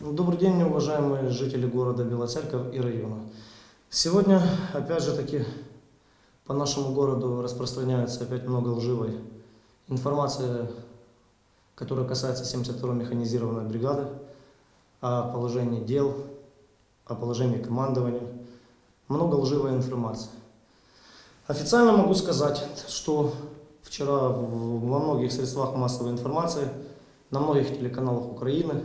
Ну, Добрый день, уважаемые жители города Белая Церковь и района. Сегодня, опять же таки, по нашему городу распространяется опять много лживой информации, которая касается 72-й механизированной бригады, о положении дел, о положении командования. Много лживой информации. Официально могу сказать, что вчера во многих средствах массовой информации, на многих телеканалах Украины,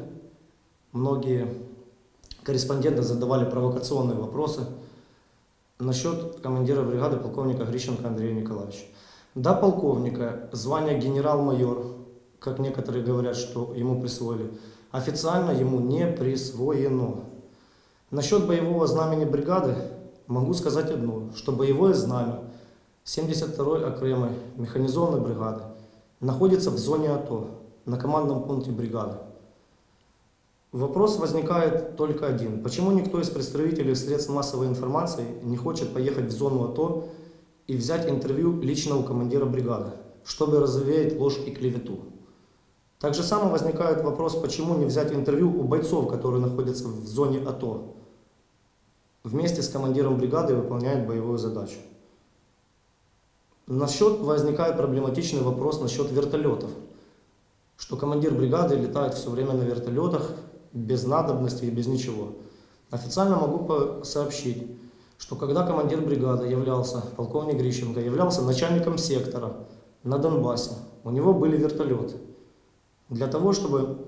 многие корреспонденты задавали провокационные вопросы насчет командира бригады полковника Грищенко Андрея Николаевича. До полковника звание генерал-майор, как некоторые говорят, что ему присвоили, официально ему не присвоено. Насчет боевого знамени бригады могу сказать одно, что боевое знамя 72-й окремой механизованной бригады находится в зоне АТО, на командном пункте бригады. Вопрос возникает только один. Почему никто из представителей средств массовой информации не хочет поехать в зону АТО и взять интервью лично у командира бригады, чтобы развеять ложь и клевету? Так же само возникает вопрос, почему не взять интервью у бойцов, которые находятся в зоне АТО, вместе с командиром бригады выполняют боевую задачу. Насчет возникает проблематичный вопрос насчет вертолетов, что командир бригады летает все время на вертолетах без надобности и без ничего. Официально могу сообщить, что когда командир бригады являлся, полковник Грищенко, являлся начальником сектора на Донбассе, у него были вертолеты. Для того, чтобы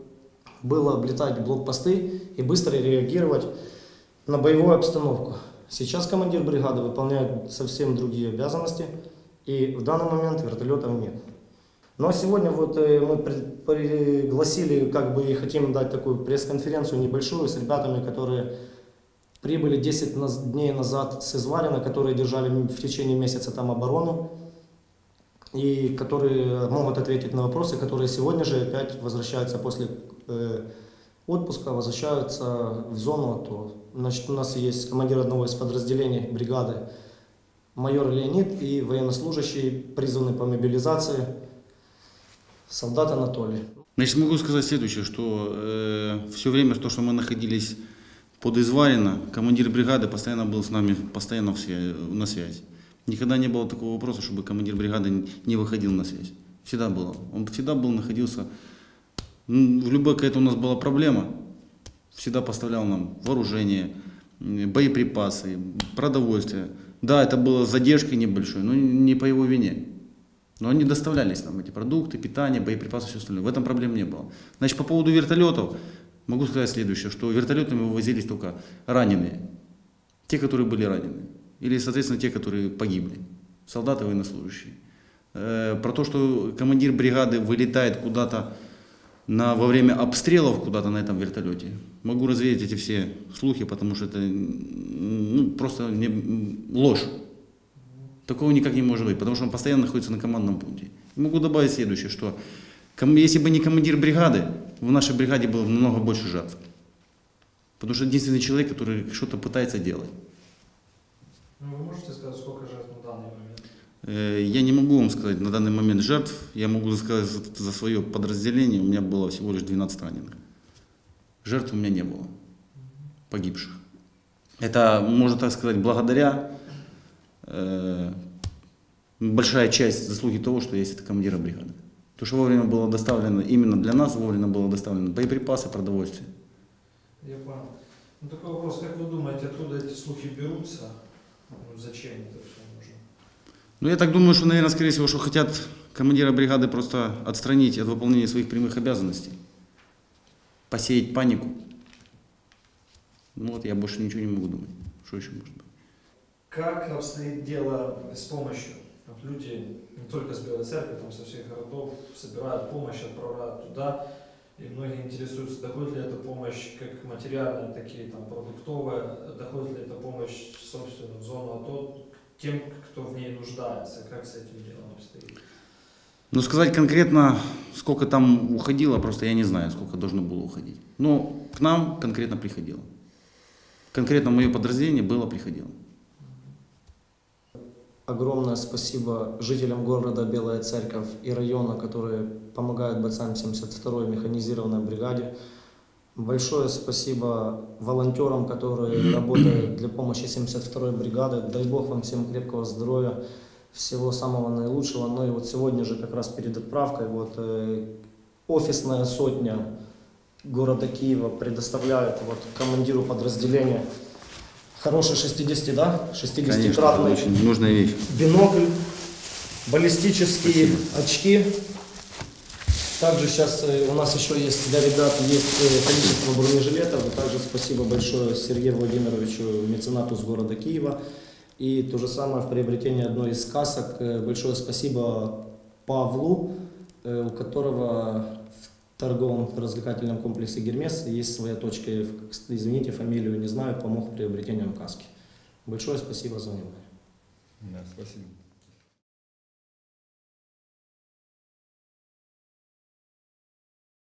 было облетать блокпосты и быстро реагировать на боевую обстановку. Сейчас командир бригады выполняет совсем другие обязанности, и в данный момент вертолетов нет. А сегодня вот э, мы пригласили, как бы хотим дать такую пресс-конференцию небольшую с ребятами, которые прибыли 10 наз- дней назад с Изварина, которые держали в течение месяца там оборону, и которые могут ответить на вопросы, которые сегодня же опять возвращаются после э, отпуска, возвращаются в зону АТО. Значит, у нас есть командир одного из подразделений бригады, майор Леонид и военнослужащий, призванный по мобилизации, солдат Анатолий. Значит, могу сказать следующее, что все время, то, что мы находились под Изварина, командир бригады постоянно был с нами постоянно в свя- на связи. Никогда не было такого вопроса, чтобы командир бригады не выходил на связь. Всегда было. Он всегда был, находился. М, В любой какая-то у нас была проблема, всегда поставлял нам вооружение, боеприпасы, продовольствие. Да, это было задержкой небольшой, но не по его вине. Но они доставлялись нам, эти продукты, питание, боеприпасы, все остальное. В этом проблем не было. Значит, по поводу вертолетов, могу сказать следующее, что вертолетами вывозились только раненые. Те, которые были ранены. Или, соответственно, те, которые погибли. Солдаты, военнослужащие. Э, Про то, что командир бригады вылетает куда-то на, во время обстрелов куда-то на этом вертолете. Могу развеять эти все слухи, потому что это ну, просто не, ложь. Такого никак не может быть, потому что он постоянно находится на командном пункте. Могу добавить следующее, что если бы не командир бригады, в нашей бригаде было намного больше жертв. Потому что единственный человек, который что-то пытается делать. Ну, вы можете сказать, сколько жертв на данный момент? Э, Я не могу вам сказать на данный момент жертв, я могу сказать за, свое подразделение, у меня было всего лишь 12 раненых. Жертв у меня не было, погибших. Это, можно так сказать, благодаря большая часть заслуги того, что есть это командира бригады. То, что вовремя было доставлено, именно для нас вовремя было доставлено боеприпасы, продовольствие. Я понял. Ну, такой вопрос, как вы думаете, откуда эти слухи берутся? Ну, зачем это все нужно? Ну, я так думаю, что, наверное, скорее всего, что хотят командира бригады просто отстранить от выполнения своих прямых обязанностей, посеять панику. Ну вот, я больше ничего не могу думать. Что еще может быть? Как обстоит дело с помощью? Вот люди не только с Белой Церкви, там со всех городов собирают помощь, отправляют туда. И многие интересуются, доходит ли эта помощь как материальная, так и там, продуктовая, доходит ли эта помощь, собственно, в зону АТО тем, кто в ней нуждается. Как с этим делом обстоит? Ну, сказать конкретно, сколько там уходило, просто я не знаю, сколько должно было уходить. Но к нам конкретно приходило. Конкретно мое подразделение было приходило. Огромное спасибо жителям города Белая Церковь и района, которые помогают бойцам 72-й механизированной бригаде. Большое спасибо волонтерам, которые работают для помощи 72-й бригады. Дай Бог вам всем крепкого здоровья, всего самого наилучшего. Ну и вот сегодня же как раз перед отправкой вот э, офисная сотня города Киева предоставляет вот командиру подразделения хороший 60, да? Конечно, 60-кратный это очень нужная вещь. бинокль, баллистические очки. Также сейчас у нас еще есть для ребят есть э, количество бронежилетов. Также спасибо большое Сергею Владимировичу, меценату с города Киева. И то же самое в приобретении одной из касок. Э, Большое спасибо Павлу, э, у которого торговом развлекательном комплексе Гермес есть своя точка. Извините, фамилию не знаю, помог приобретением каски. Большое спасибо за внимание. Да, спасибо.